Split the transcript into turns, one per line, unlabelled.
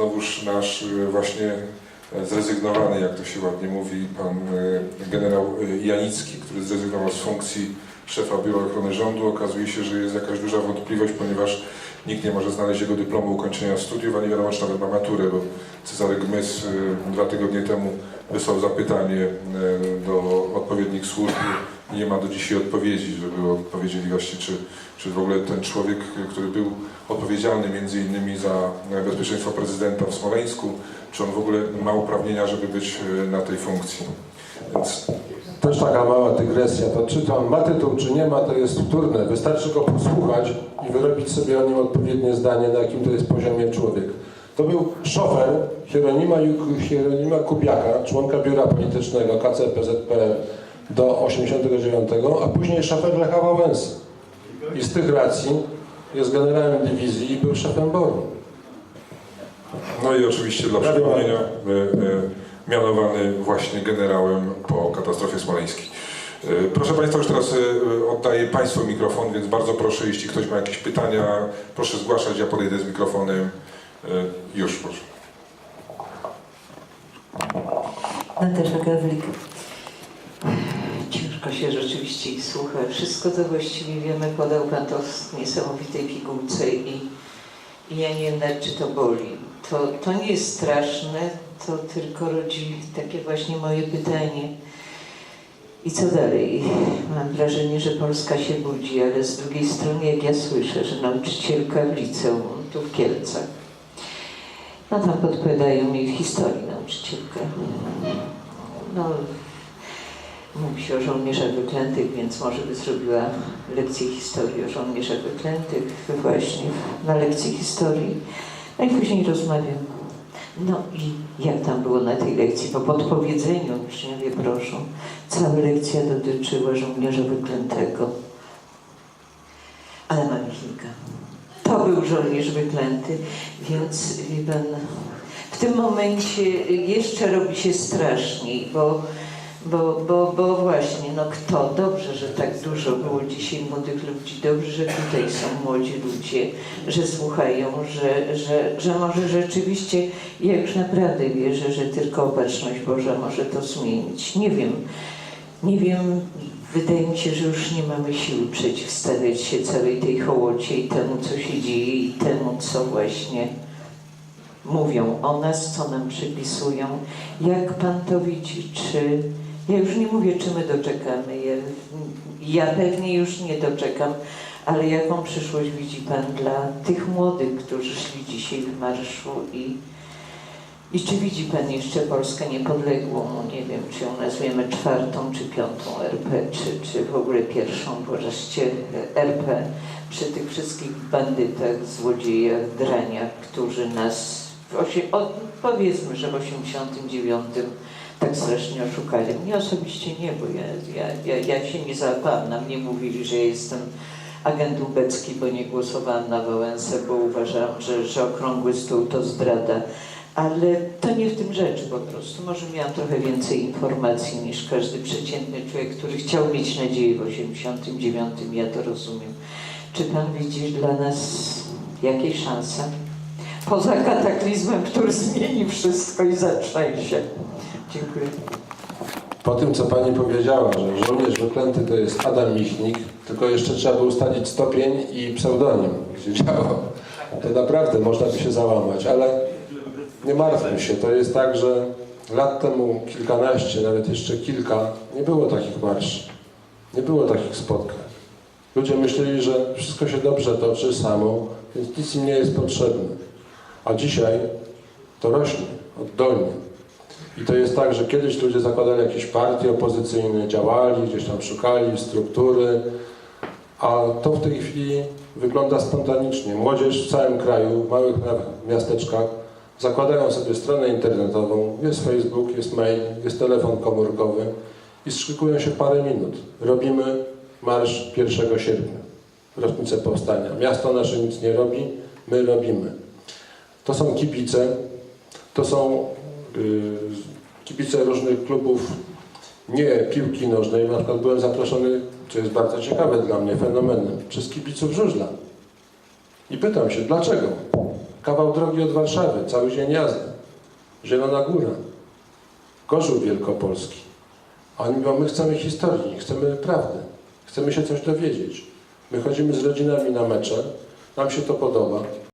Znowuż nasz y, właśnie e, zrezygnowany, jak to się ładnie mówi, pan y, generał y, Janicki, który zrezygnował z funkcji szefa Biura Ochrony Rządu. Okazuje się, że jest jakaś duża wątpliwość, ponieważ nikt nie może znaleźć jego dyplomu ukończenia studiów, a nie wiadomo, czy nawet ma maturę, bo Cezary Gmys y, dwa tygodnie temu wysłał zapytanie y, do odpowiednich służb i nie ma do dzisiaj odpowiedzi, żeby odpowiedzieli właśnie, czy, czy w ogóle ten człowiek, y, który był odpowiedzialny między innymi za bezpieczeństwo prezydenta w Smoleńsku, czy on w ogóle ma uprawnienia, żeby być e, na tej funkcji. Więc
Też taka mała dygresja, to czy to on ma tytuł, czy nie ma, to jest wtórne. Wystarczy go posłuchać i wyrobić sobie o nim odpowiednie zdanie, na jakim to jest poziomie człowiek. To był szofer Hieronima, Hieronima Kubiaka, członka biura politycznego KCPZPR do 89, a później szofer Lecha Wałęsy. I z tych racji jest generałem dywizji i był szefem BOR-u.
No i oczywiście dla przypomnienia e, e, mianowany właśnie generałem po katastrofie smoleńskiej. E, Proszę Państwa, już teraz e, oddaję Państwu mikrofon, więc bardzo proszę, jeśli ktoś ma jakieś pytania, proszę zgłaszać, ja podejdę z mikrofonem. E, Już proszę.
Natasza Gawlik. Ciężko się rzeczywiście ich słucha. Wszystko to właściwie wiemy, podał Pan to w niesamowitej pigułce i, i ja nie wiem czy to boli. To, to nie jest straszne, to tylko rodzi takie właśnie moje pytanie. I co dalej? Mam wrażenie, że Polska się budzi, ale z drugiej strony, jak ja słyszę, że nauczycielka w liceum, tu w Kielcach, no tam podpowiadają mi w historii nauczycielkę. No, mówi się o żołnierzach wyklętych, więc może by zrobiła lekcję historii o żołnierzach wyklętych właśnie na lekcji historii. No i później rozmawiam. No i jak tam było na tej lekcji? Po podpowiedzeniu uczniowie proszą. Cała lekcja dotyczyła żołnierza wyklętego. Ale mamy kilka. To był żołnierz wyklęty, więc wie pan, w tym momencie jeszcze robi się straszniej, bo, bo, bo, bo właśnie, no kto? Dobrze, że tak dużo było dzisiaj młodych ludzi, dobrze, że tutaj są młodzi ludzie, że słuchają, że, że, że może rzeczywiście, ja już naprawdę wierzę, że tylko opatrzność Boża może to zmienić. Nie wiem, nie wiem, wydaje mi się, że już nie mamy siły przeciwstawiać się całej tej hołocie i temu, co się dzieje i temu, co właśnie mówią o nas, co nam przypisują. Jak Pan to widzi? Czy ja już nie mówię, czy my doczekamy. Ja, ja pewnie już nie doczekam, ale jaką przyszłość widzi Pan dla tych młodych, którzy szli dzisiaj w marszu i i czy widzi Pan jeszcze Polskę niepodległą? Nie wiem, czy ją nazwiemy czwartą czy piątą RP, czy, czy w ogóle pierwszą, wreszcie RP, przy tych wszystkich bandytach, złodziejach, draniach, którzy nas, w osie, o, powiedzmy, że w 89 tak strasznie oszukali. Mnie osobiście nie, bo ja, ja, ja, ja się nie załapałam. Na mnie mówili, że jestem agent ubecki, bo nie głosowałam na Wałęsę, bo uważałam, że, że okrągły stół to zdrada. Ale to nie w tym rzecz po prostu. Może miałam trochę więcej informacji niż każdy przeciętny człowiek, który chciał mieć nadzieję w 89. Ja to rozumiem. Czy Pan widzi dla nas jakieś szanse? Poza kataklizmem, który zmieni wszystko i zatrzęsie. Dziękuję.
Po tym, co Pani powiedziała, że żołnierz wyklęty to jest Adam Michnik, tylko jeszcze trzeba by ustalić stopień i pseudonim, gdzie działał. To naprawdę można by się załamać, ale nie martwmy się. To jest tak, że lat temu kilkanaście, nawet jeszcze kilka, nie było takich marszy, nie było takich spotkań. Ludzie myśleli, że wszystko się dobrze toczy samo, więc nic im nie jest potrzebne. A dzisiaj to rośnie oddolnie. I to jest tak, że kiedyś ludzie zakładali jakieś partie opozycyjne, działali, gdzieś tam szukali struktury, a to w tej chwili wygląda spontanicznie. Młodzież w całym kraju, w małych mia- miasteczkach zakładają sobie stronę internetową, jest Facebook, jest mail, jest telefon komórkowy i szykują się parę minut. Robimy marsz 1 sierpnia, rocznicę powstania. Miasto nasze nic nie robi, my robimy. To są kibice, to są kibice różnych klubów, nie piłki nożnej. Na przykład byłem zaproszony, co jest bardzo ciekawe dla mnie, fenomenem, przez kibiców żużla. I pytam się, dlaczego? kawał drogi od Warszawy, cały dzień jazdy. Zielona Góra, Gorzów Wielkopolski. A oni mówią, my chcemy historii, chcemy prawdy, chcemy się coś dowiedzieć. My chodzimy z rodzinami na mecze, nam się to podoba.